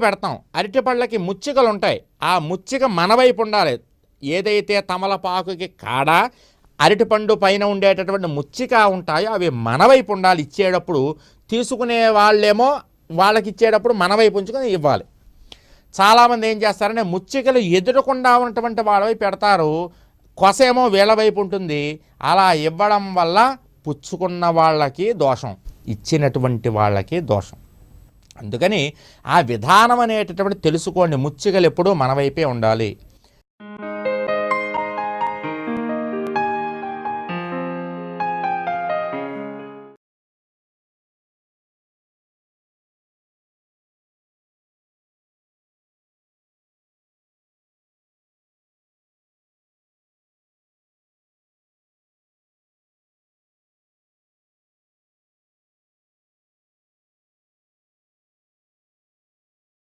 పెడతాం. అరటిపళ్ళకి ముచ్చికలు ఉంటాయి ఆ ముచ్చిక మన వైపు ఉండాలి. ఏదైతే తమలపాకుకి కాడ అరటిపండు పైన ఉండేటటువంటి ముచ్చిక ఉంటాయో అవి మన వైపు ఉండాలి. ఇచ్చేటప్పుడు తీసుకునే వాళ్ళేమో వాళ్ళకి ఇచ్చేటప్పుడు మన వైపు ఉంచుకొని ఇవ్వాలి. చాలామంది ఏం చేస్తారంటే ముచ్చికలు ఎదురకుండా ఉన్నటువంటి వాళ్ళ వైపు పెడతారు. కొసేమో వీళ్ళ వైపు ఉంటుంది. అలా ఇవ్వడం వల్ల పుచ్చుకున్న వాళ్ళకి దోషం. ఇచ్చినటువంటి వాళ్ళకి దోషం. అందుకని ఆ విధానం అనేటటువంటి తెలుసుకోండి. ముచ్చికలు ఎప్పుడూ మన వైపే ఉండాలి.